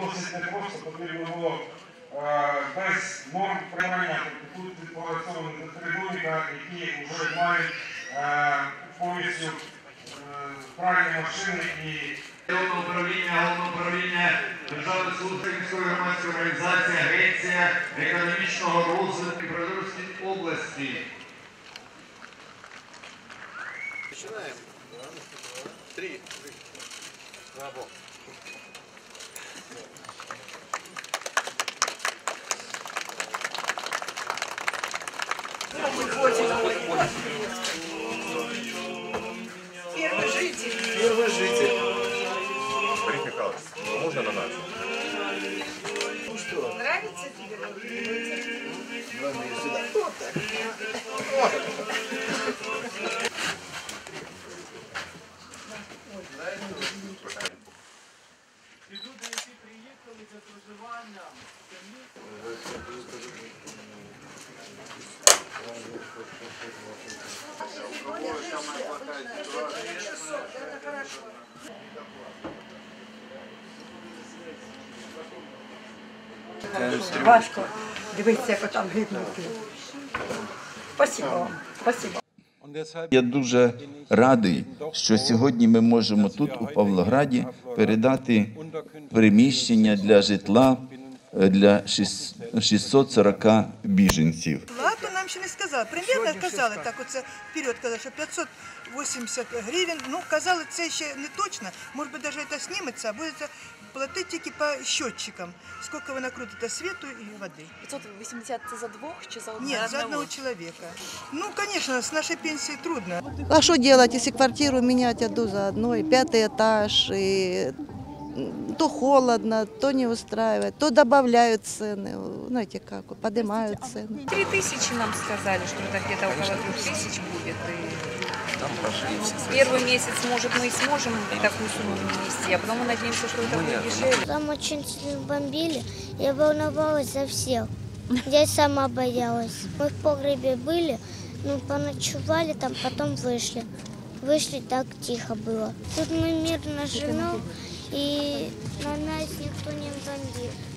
Досить непросто потрібно було без норм приймання. Тут відпрацьовані трибунка, які вже мають повністю правильні машини і управління, управління Державної служби міської громадської організації, Агенція економічного розвитку Дніпропетровської області. Первый житель. Первый житель. Борис Михайлович, можно на нас? Нравится тебе? Люди, Важко дивитися, як там гибнуть. Спасибо вам. Спасибо. Я дуже радий, що сьогодні ми можемо тут, у Павлограді, передати приміщення для житла е, для 640 біженців. Плату нам ще не сказали. Примірно казали так, оце вперед казали, що 580 гривень. Ну, казали, це ще не точно. Може бути, навіть це зніметься, а буде платити тільки по счетчикам. Скільки ви накрутите світу і води. 580 це за двох чи за одного? Ні, за одного чоловіка. Ну, звісно, з нашої пенсії трудно. А что делать, если квартиру менять одну за одной, пятый этаж, и м, то холодно, то не устраивает, то добавляют цены, знаете как, поднимают цены. Три тысячи нам сказали, что это где-то около трех тысяч будет. И первый месяц, может, мы и сможем такую сумму внести, а потом мы надеемся, что это будет дешевле. Там очень сильно бомбили, я волновалась за всех. Я сама боялась. Мы в погребе были, ну, поночевали там, потом вышли. Вышли, так тихо было. Тут мы мирно живем, и на нас никто не бомбит.